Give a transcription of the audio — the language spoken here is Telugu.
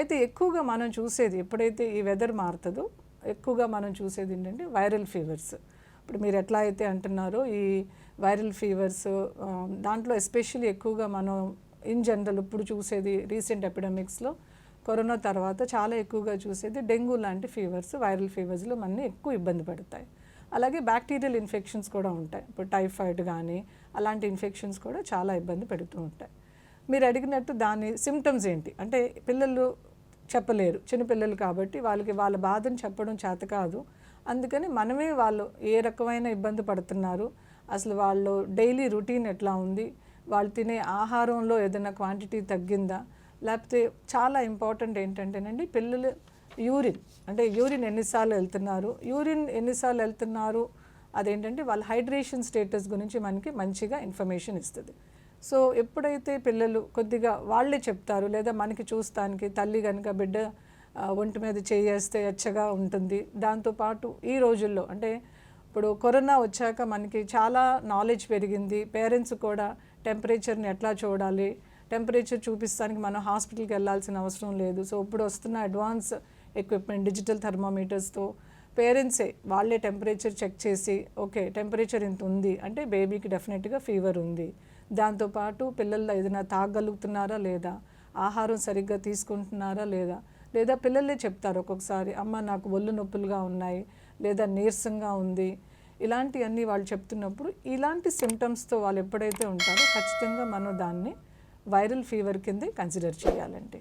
అయితే ఎక్కువగా మనం చూసేది ఎప్పుడైతే ఈ వెదర్ మారుతుందో ఎక్కువగా మనం చూసేది ఏంటంటే వైరల్ ఫీవర్స్. ఇప్పుడు మీరు ఎట్లా అయితే అంటున్నారో ఈ వైరల్ ఫీవర్స్ దాంట్లో ఎస్పెషల్లీ ఎక్కువగా మనం ఇన్ జనరల్ ఇప్పుడు చూసేది రీసెంట్ ఎపిడమిక్స్లో కరోనా తర్వాత చాలా ఎక్కువగా చూసేది డెంగ్యూ లాంటి ఫీవర్స్ వైరల్ ఫీవర్స్లో మనని ఎక్కువ ఇబ్బంది పడతాయి. అలాగే బ్యాక్టీరియల్ ఇన్ఫెక్షన్స్ కూడా ఉంటాయి. ఇప్పుడు టైఫాయిడ్ కానీ అలాంటి ఇన్ఫెక్షన్స్ కూడా చాలా ఇబ్బంది పెడుతూ ఉంటాయి. మీరు అడిగినట్టు దాని సిమ్టమ్స్ ఏంటి? అంటే పిల్లలు చెప్పలేరు. చిన్నపిల్లలు కాబట్టి వాళ్ళకి వాళ్ళ బాధను చెప్పడం చేత కాదు. అందుకని మనమే వాళ్ళు ఏ రకమైన ఇబ్బంది పడుతున్నారు అసలు వాళ్ళు డైలీ రొటీన్ ఎట్లా ఉంది వాళ్ళు తినే ఆహారంలో ఏదైనా క్వాంటిటీ తగ్గిందా లేకపోతే చాలా ఇంపార్టెంట్ ఏంటంటేనండి పిల్లలు యూరిన్ అంటే యూరిన్ ఎన్నిసార్లు వెళ్తున్నారు యూరిన్ ఎన్నిసార్లు వెళ్తున్నారు అదేంటంటే వాళ్ళ హైడ్రేషన్ స్టేటస్ గురించి మనకి మంచిగా ఇన్ఫర్మేషన్ ఇస్తుంది. సో ఎప్పుడైతే పిల్లలు కొద్దిగా వాళ్ళే చెప్తారు లేదా మనకి చూస్తానికి తల్లి కనుక బిడ్డ ఒంటి మీద చేయేస్తే ఎచ్చగా ఉంటుంది. దాంతోపాటు ఈ రోజుల్లో అంటే ఇప్పుడు కరోనా వచ్చాక మనకి చాలా నాలెడ్జ్ పెరిగింది. పేరెంట్స్ కూడా టెంపరేచర్ని ఎట్లా చూడాలి టెంపరేచర్ చూపిస్తానికి మనం హాస్పిటల్కి వెళ్ళాల్సిన అవసరం లేదు. సో ఇప్పుడు వస్తున్న అడ్వాన్స్ ఎక్విప్మెంట్ డిజిటల్ థర్మోమీటర్స్తో పేరెంట్సే వాళ్ళే టెంపరేచర్ చెక్ చేసి ఓకే టెంపరేచర్ ఇంత ఉంది అంటే బేబీకి డెఫినెట్గా ఫీవర్ ఉంది. దాంతోపాటు పిల్లల్లో ఏదైనా తాగలుగుతున్నారా లేదా? ఆహారం సరిగ్గా తీసుకుంటున్నారా లేదా? లేదా పిల్లలే చెప్తారు ఒక్కొక్కసారి అమ్మ నాకు ఒళ్ళు నొప్పులుగా ఉన్నాయి లేదా నీరసంగా ఉంది. ఇలాంటివన్నీ వాళ్ళు చెప్తున్నప్పుడు ఇలాంటి సిమ్టమ్స్తో వాళ్ళు ఎప్పుడైతే ఉంటారో ఖచ్చితంగా మనం దాన్ని వైరల్ ఫీవర్ కిందే కన్సిడర్ చేయాలండి.